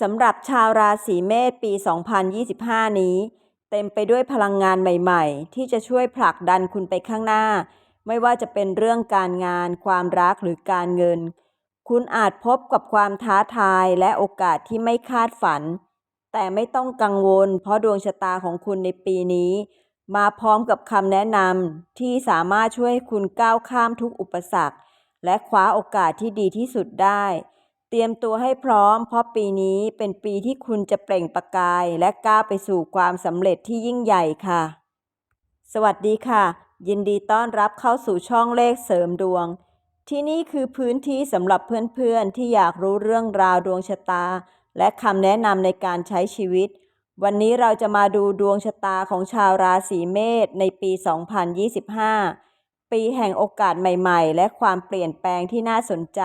สำหรับชาวราศีเมษปี 2025 นี้ เต็มไปด้วยพลังงานใหม่ๆ ที่จะช่วยผลักดันคุณไปข้างหน้า ไม่ว่าจะเป็นเรื่องการงาน ความรักหรือการเงิน คุณอาจพบกับความท้าทายและโอกาสที่ไม่คาดฝัน แต่ไม่ต้องกังวล เพราะดวงชะตาของคุณในปีนี้ มาพร้อมกับคำแนะนำที่สามารถช่วยให้คุณก้าวข้ามทุกอุปสรรค และคว้าโอกาสที่ดีที่สุดได้ เตรียมตัวให้พร้อม เพราะปีนี้เป็นปีที่คุณจะเปล่งประกาย และก้าวไปสู่ความสำเร็จที่ยิ่งใหญ่ค่ะ สวัสดีค่ะ ยินดีต้อนรับเข้าสู่ช่องเลขเสริมดวง ที่นี่คือพื้นที่สำหรับเพื่อนๆ ที่อยากรู้เรื่องราวดวงชะตา และคำแนะนำในการใช้ชีวิต วันนี้เราจะมาดูดวงชะตาของชาวราศีเมษในปี 2025 ปีแห่งโอกาสใหม่ ๆ และความเปลี่ยนแปลงที่น่าสนใจ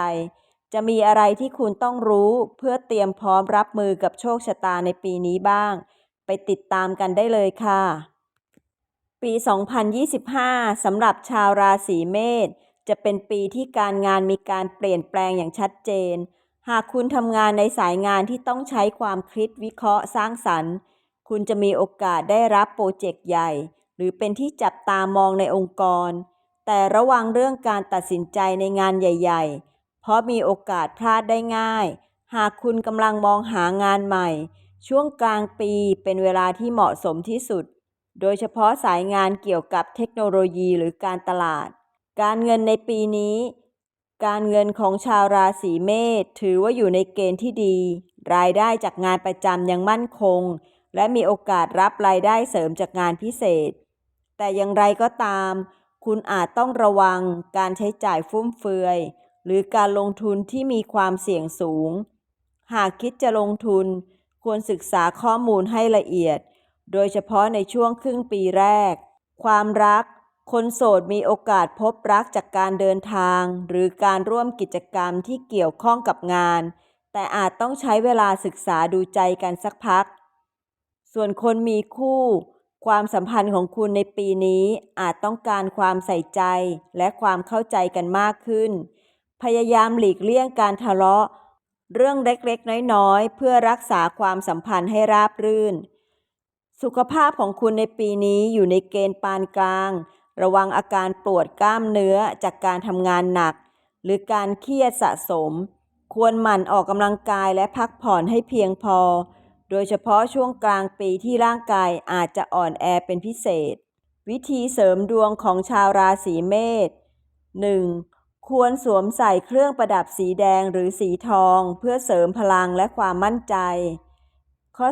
จะมีอะไรที่คุณต้องรู้เพื่อเตรียมพร้อมรับมือกับโชคชะตาในปีนี้บ้าง ไปติดตามกันได้เลยค่ะ ปี 2025 สำหรับชาวราศีเมษจะเป็นปีที่การงานมีการเปลี่ยนแปลงอย่างชัดเจน หากคุณทำงานในสายงานที่ต้องใช้ความคิดวิเคราะห์สร้างสรรค์ คุณจะมีโอกาสได้รับโปรเจกต์ใหญ่ หรือเป็นที่จับตามองในองค์กร แต่ระวังเรื่องการตัดสินใจในงานใหญ่ ๆ เพราะมีโอกาสพลาดได้ง่าย หากคุณกำลังมองหางานใหม่ ช่วงกลางปีเป็นเวลาที่เหมาะสมที่สุด โดยเฉพาะสายงานเกี่ยวกับเทคโนโลยีหรือการตลาด การเงินในปีนี้ การเงินของชาวราศีเมษถือว่าอยู่ในเกณฑ์ที่ดี รายได้จากงานประจำยังมั่นคง และมีโอกาสรับรายได้เสริมจากงานพิเศษ แต่อย่างไรก็ตาม คุณอาจต้องระวังการใช้จ่ายฟุ่มเฟือย หรือการลงทุนที่มีความเสี่ยงสูง หากคิดจะลงทุนควรศึกษาข้อมูลให้ละเอียด โดยเฉพาะในช่วงครึ่งปีแรก ความรัก คนโสดมีโอกาสพบรักจากการเดินทาง หรือการร่วมกิจกรรมที่เกี่ยวข้องกับงาน แต่อาจต้องใช้เวลาศึกษาดูใจกันสักพัก ส่วนคนมีคู่ ความสัมพันธ์ของคุณในปีนี้อาจต้องการความใส่ใจและความเข้าใจกันมากขึ้น พยายามหลีกเลี่ยงการทะเลาะ เรื่องเล็กๆ น้อยๆ เพื่อรักษาความสัมพันธ์ให้ราบรื่น สุขภาพของคุณในปีนี้อยู่ในเกณฑ์ปานกลาง ระวังอาการปวดกล้ามเนื้อจากการทำงานหนัก หรือการเครียดสะสม ควรหมั่นออกกำลังกายและพักผ่อนให้เพียงพอ โดยเฉพาะช่วงกลางปีที่ร่างกายอาจจะอ่อนแอเป็นพิเศษ วิธีเสริมดวงของชาวราศีเมษ 1. ควรสวมใส่เครื่องประดับสีแดงหรือสีทองเพื่อเสริมพลังและความมั่นใจ ข้อ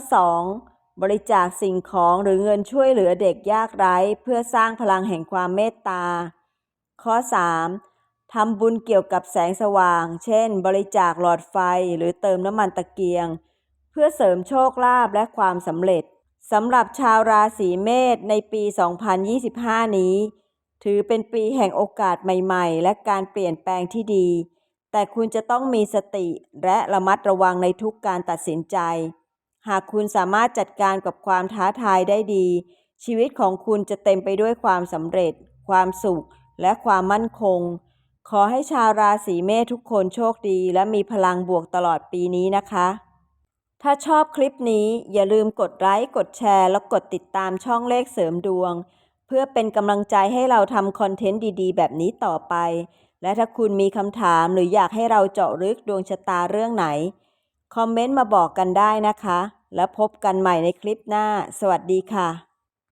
2. บริจาคสิ่งของหรือเงินช่วยเหลือเด็กยากไร้ เพื่อสร้างพลังแห่งความเมตตา ข้อ 3. ทำบุญเกี่ยวกับแสงสว่าง เช่น บริจาคหลอดไฟหรือเติมน้ำมันตะเกียง เพื่อเสริมโชคลาภและความสำเร็จสำหรับชาวราศีเมษในปี 2025 นี้ ถือเป็นปีแห่งโอกาสใหม่ ๆ และการเปลี่ยนแปลงที่ดี แต่คุณจะต้องมีสติและระมัดระวังในทุกการตัดสินใจ หากคุณสามารถจัดการกับความท้าทายได้ดี ชีวิตของคุณจะเต็มไปด้วยความสำเร็จ ความสุข และความมั่นคง ขอให้ชาวราศีเมษทุกคนโชคดีและมีพลังบวกตลอดปีนี้นะคะ ถ้าชอบคลิปนี้อย่าลืมกดไลค์ กดแชร์ และกดติดตามช่องเลขเสริมดวง เพื่อเป็นกำลังใจให้เราทำคอนเทนต์ดีๆ แบบนี้ต่อไป และถ้าคุณมีคำถามหรืออยากให้เราเจาะลึกดวงชะตาเรื่องไหน คอมเมนต์มาบอกกันได้นะคะ แล้วพบกันใหม่ในคลิปหน้า สวัสดีค่ะ